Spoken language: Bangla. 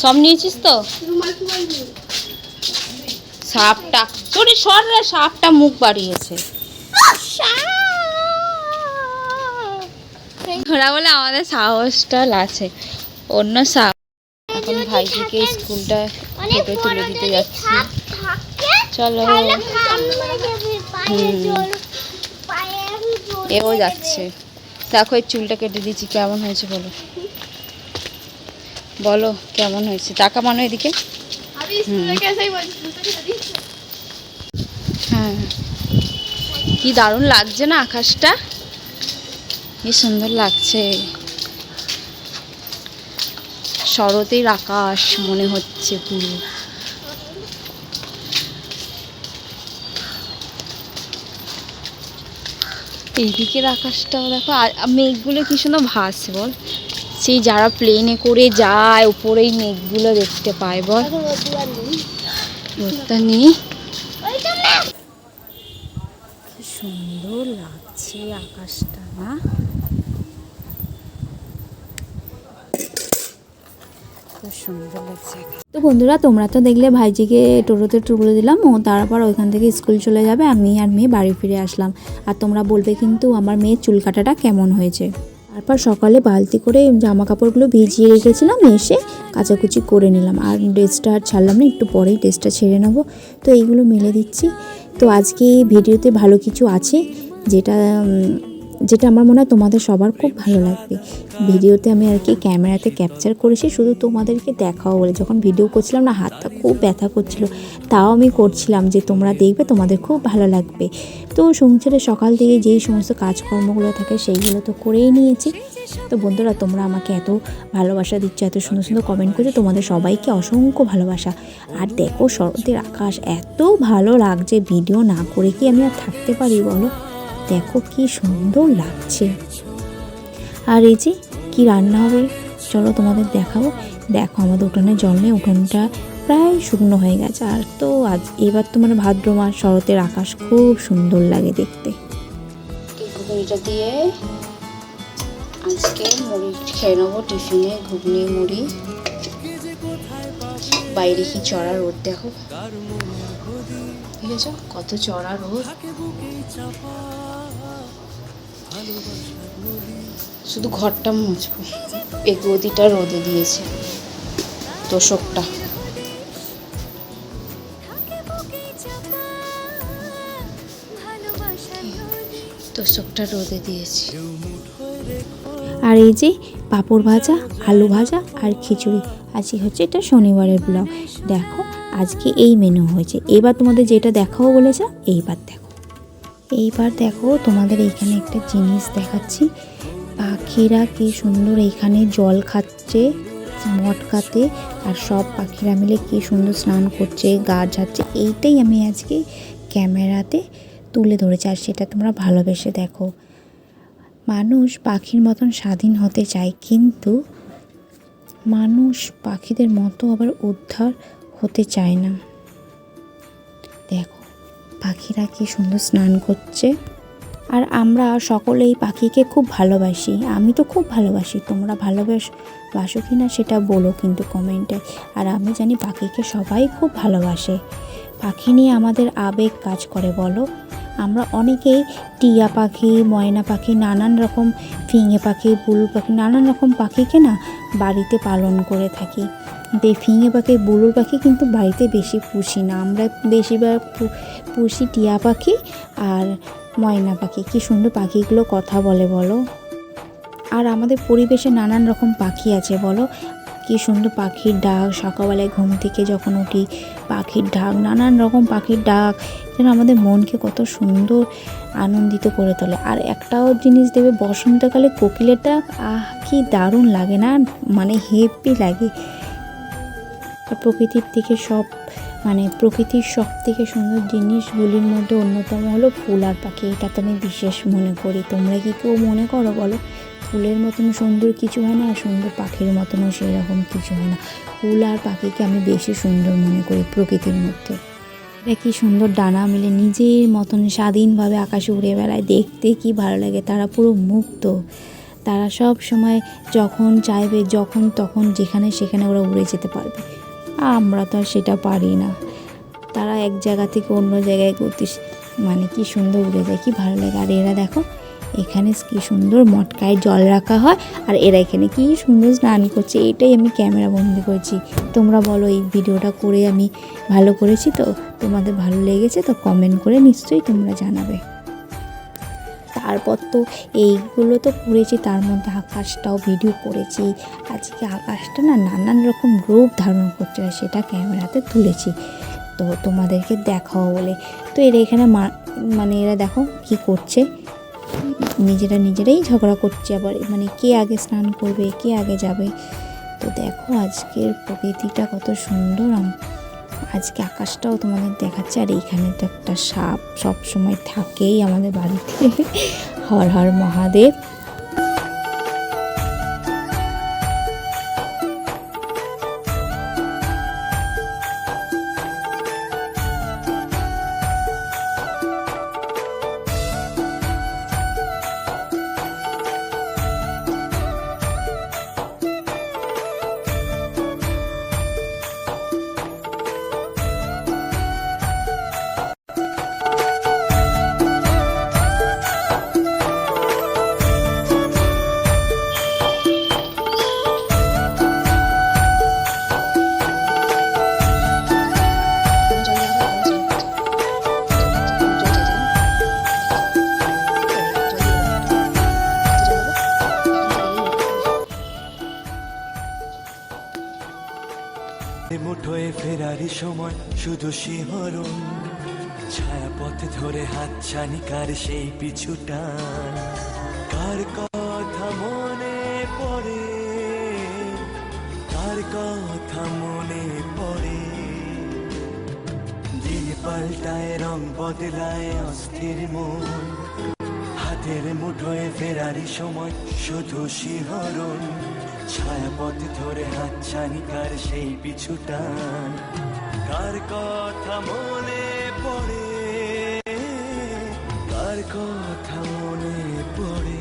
সব নিয়েছিস তো? সাপটা তোরে সর রে সাপটা মুখ বাড়িয়েছে। ওরা বলে আমাদের সাহসটা আছে। অন্য সাপ এখন ভাইজিকে স্কুলটা ফটো তুলে দিতে যাচ্ছি। চলো। এও যাচ্ছে। দেখো এই চুলটা কেটে দিচ্ছি কেমন হয়েছে বলো। বলো কেমন হয়েছে? টাকা মানো এদিকে। হ্যাঁ। কি দারুণ লাগছে না আকাশটা? কি সুন্দর লাগছে। শরতের আকাশ মনে হচ্ছে পুরো। এইদিকের আকাশটাও দেখো আর মেঘগুলো কি সুন্দর ভাসছে বল। সেই যারা প্লেনে করে যায়, উপরেই মেঘগুলো দেখতে পায়, বল। সুন্দর লাগছে আকাশটা না তো বন্ধুরা, তোমরা তো দেখলে ভাইজিকে টোটোতে তুলে দিলাম, ও তারপর ওইখান থেকে স্কুল চলে যাবে আমি আর মেয়ে বাড়ি ফিরে আসলাম। আর তোমরা বলবে কিন্তু আমার মেয়ের চুল কাটাটা কেমন হয়েছে। তারপর সকালে বালতি করে জামা কাপড়গুলো ভিজিয়ে রেখেছিলাম, এসে কাচাকুচি করে নিলাম। আর ড্রেসটা আর ছাড়লাম না, একটু পরেই ড্রেসটা ছেড়ে নেব। তো এইগুলো মেলে দিচ্ছি। তো আজকে ভিডিওতে ভালো কিছু আছে, যেটা যেটা আমার মনে হয় তোমাদের সবার খুব ভালো লাগবে। ভিডিওতে আমি আর কি ক্যামেরাতে ক্যাপচার করেছি, শুধু তোমাদেরকে দেখাও বলে। যখন ভিডিও করছিলাম না, হাতটা খুব ব্যথা করছিল। তাও আমি করছিলাম যে তোমরা দেখবে, তোমাদের খুব ভালো লাগবে। তো সংসারে সকাল থেকে যেই সমস্ত কাজকর্মগুলো থাকে, সেইগুলো তো করেই নিয়েছি। তো বন্ধুরা, তোমরা আমাকে এত ভালোবাসা দিচ্ছ, এত সুন্দর সুন্দর কমেন্ট করছ, তোমাদের সবাইকে অসংখ্য ভালোবাসা। আর দেখো শরতের আকাশ, এত ভালো লাগছে। ভিডিও না করে কি আমি আর থাকতে পারি, বলো? দেখো কি সুন্দর লাগছে। আর এই যে কি রান্না হবে? চলো তোমাদের দেখাবো। দেখো আমাদের উঠোনে জল নেই উঠোনটা প্রায় শুকনো হয়ে গেছে। আর তো আজ, এবার তো মানে ভাদ্র মাস, শরতের আকাশ খুব সুন্দর লাগে দেখতে। ঘুগনিটা দিয়ে আজকে মুড়ি খেয়ে নেব, টিফিনে ঘুগনি, মুড়ি। বাইরে কি চড়া রোদ দেখো। কত চড়া রোদ। শুধু ঘরটা মুছবো। এই গদিটা রোদে দিয়েছে। তোষকটা। তোষকটা রোদে দিয়েছি। আর এই যে পাঁপড় ভাজা, আলু ভাজা আর খিচুড়ি। আজকে হচ্ছে এটা শনিবারের ব্লগ। দেখো, আজকে এই মেনু হয়েছে। এবার তোমাদের যেটা দেখাও বলেছে, এইবার দেখো। এইবার দেখো তোমাদের এইখানে একটা জিনিস দেখাচ্ছি। পাখিরা কি সুন্দর এইখানে জল খাচ্ছে, মটকাতে, আর সব পাখিরা মিলে কি সুন্দর স্নান করছে, গা ঝাড়ছে। এইটাই আমি আজকে ক্যামেরাতে তুলে ধরেছি, আর সেটা তোমরা ভালোবেসে দেখো। মানুষ পাখির মতন স্বাধীন হতে চায়, কিন্তু মানুষ পাখিদের মতো আবার উদ্ধার হতে চায় না। পাখিরা কি সুন্দর স্নান করছে? আর আমরা সকলেই পাখিকে খুব ভালোবাসি। আমি তো খুব ভালোবাসি। তোমরা ভালোবাস, বাসো কি না সেটা বলো কিন্তু কমেন্টে। আর আমি জানি পাখিকে সবাই খুব ভালোবাসে। পাখি নিয়ে আমাদের আবেগ কাজ করে, বলো? আমরা অনেকেই টিয়া পাখি, ময়না পাখি, নানান রকম ফিঙে পাখি বুলুর পাখি, নানান রকম পাখিকে না বাড়িতে পালন করে থাকি। এই ফিঙে পাখি, বুলুর পাখি কিন্তু বাড়িতে বেশি পুষি না। আমরা বেশিরভাগ পুষি টিয়া পাখি আর ময়না পাখি। কি সুন্দর পাখিগুলো কথা বলে বলো। আর আমাদের পরিবেশে নানান রকম পাখি আছে, বলো। কি সুন্দর পাখির ডাক, সকালবেলায় ঘুম থেকে যখন উঠি, পাখির ডাক, নানান রকম পাখির ডাক, যেন আমাদের মনকে কত সুন্দর আনন্দিত করে তোলে। আর একটাও জিনিস দেবে, বসন্তকালে কোকিলের ডাক, আহ, কি দারুণ লাগে না? মানে হেপি লাগে। আর প্রকৃতির থেকে সব মানে প্রকৃতির সব থেকে সুন্দর জিনিসগুলির মধ্যে অন্যতম হলো ফুল আর পাখি। এটা তো আমি বিশেষ মনে করি। তোমরা কি কেউ মনে করো বলো? ফুলের মতন সুন্দর কিছু হয় না আর সুন্দর পাখির মতনও সেরকম কিছু হয় না। ফুল আর পাখিকে আমি বেশি সুন্দর মনে করি প্রকৃতির মধ্যে। এটা কি সুন্দর ডানা মিলে নিজের মতন স্বাধীনভাবে আকাশে উড়ে বেড়ায়। দেখতে কি ভালো লাগে? তারা পুরো মুক্ত। তারা সব সময় যখন চাইবে যখন, তখন, যেখানে সেখানে ওরা উড়ে যেতে পারবে। আমরা তো আর সেটা পারি না। তারা এক জায়গা থেকে অন্য জায়গায় গতি মানে কি সুন্দর উড়ে যায়, কি ভালো লাগে। আর এরা দেখো, এখানে কি সুন্দর মটকায় জল রাখা হয়, আর এরা এখানে কি সুন্দর স্নান করছে। এটাই আমি ক্যামেরা বন্দি করেছি। তোমরা বলো, এই ভিডিওটা করে আমি ভালো করেছি তো? তোমাদের ভালো লেগেছে তো কমেন্ট করে নিশ্চয়ই তোমরা জানাবে। তারপর তো এইগুলো তো করেছি তার মধ্যে আকাশটাও ভিডিও করেছি। আজকে আকাশটা না নানান রকম রূপ ধারণ করছে সেটা ক্যামেরাতে তুলেছি। তো তোমাদেরকে দেখাও বলে। তো এরা এখানে মানে এরা দেখো কি করছে। নিজেরা নিজেরাই ঝগড়া করছে আবার মানে কে আগে স্নান করবে, কে আগে যাবে। তো দেখো আজকের প্রকৃতিটা কত সুন্দর আজকে আকাশটাও তোমাদের দেখাচ্ছে, আর এইখানে তো একটা সাপ সবসময় থাকেই আমাদের বাড়িতে। হর হর মহাদেব। মুঠোয় ফেরারি সময় শুধু শিহরণ, ছায়াপথ ধরে হাত ছানিকার সেই পিছু টান কার কথা মনে পড়ে, কার কথা মনে পড়ে? দিন পাল্টায়, রং বদলায় অস্থির মন। হাতের মুঠোয় ফেরারি সময় শুধু শিহরণ ছায়াপথ ধরে হাতছানি কার সেই পিছুটা? কার কথা মনে পড়ে? কার কথা মনে পড়ে?